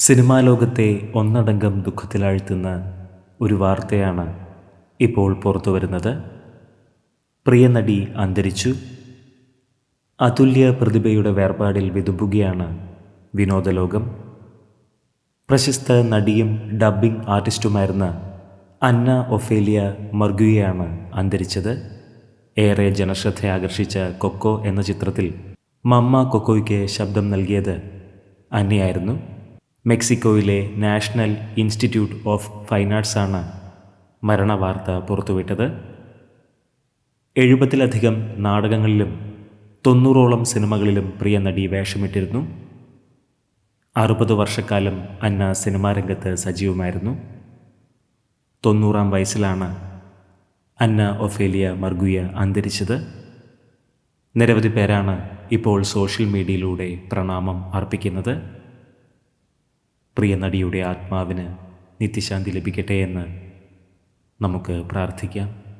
Cinema ലോകത്തെ ഒന്നടങ്കം ദുഃഖത്തിലാഴ്ത്തുന്ന ഒരു വാർത്തയാണ് ഇപ്പോൾ പുറത്തു വരുന്നത്. പ്രിയ നടി അന്തരിച്ചു. അതുല്യ പ്രതിഭയുടെ വേർപാടിൽ വിതുമ്പുകയാണ് വിനോദലോകം. പ്രശസ്ത നടിയും ഡബ്ബിംഗ് ആർട്ടിസ്റ്റുമായിരുന്ന അന്ന ഒഫേലിയ മർഗുയാണ് അന്തരിച്ചത്. ഏറെ ജനശ്രദ്ധ ആകർഷിച്ച കൊക്കോ എന്ന ചിത്രത്തിൽ മമ്മ കൊക്കോയ്ക്ക് ശബ്ദം നൽകിയത് അന്നയായിരുന്നു. മെക്സിക്കോയിലെ നാഷണൽ ഇൻസ്റ്റിറ്റ്യൂട്ട് ഓഫ് ഫൈൻ ആർട്സാണ് മരണവാർത്ത പുറത്തുവിട്ടത്. എഴുപതിലധികം നാടകങ്ങളിലും തൊണ്ണൂറോളം സിനിമകളിലും പ്രിയ നടി വേഷമിട്ടിരുന്നു. അറുപത് വർഷക്കാലം അന്ന സിനിമാ രംഗത്ത് സജീവമായിരുന്നു. തൊണ്ണൂറാം വയസ്സിലാണ് അന്ന ഒഫേലിയ മർഗുയ അന്തരിച്ചത്. നിരവധി പേരാണ് ഇപ്പോൾ സോഷ്യൽ മീഡിയയിലൂടെ പ്രണാമം അർപ്പിക്കുന്നത്. പ്രിയ നടിയുടെ ആത്മാവിന് നിത്യശാന്തി ലഭിക്കട്ടെ എന്ന് നമുക്ക് പ്രാർത്ഥിക്കാം.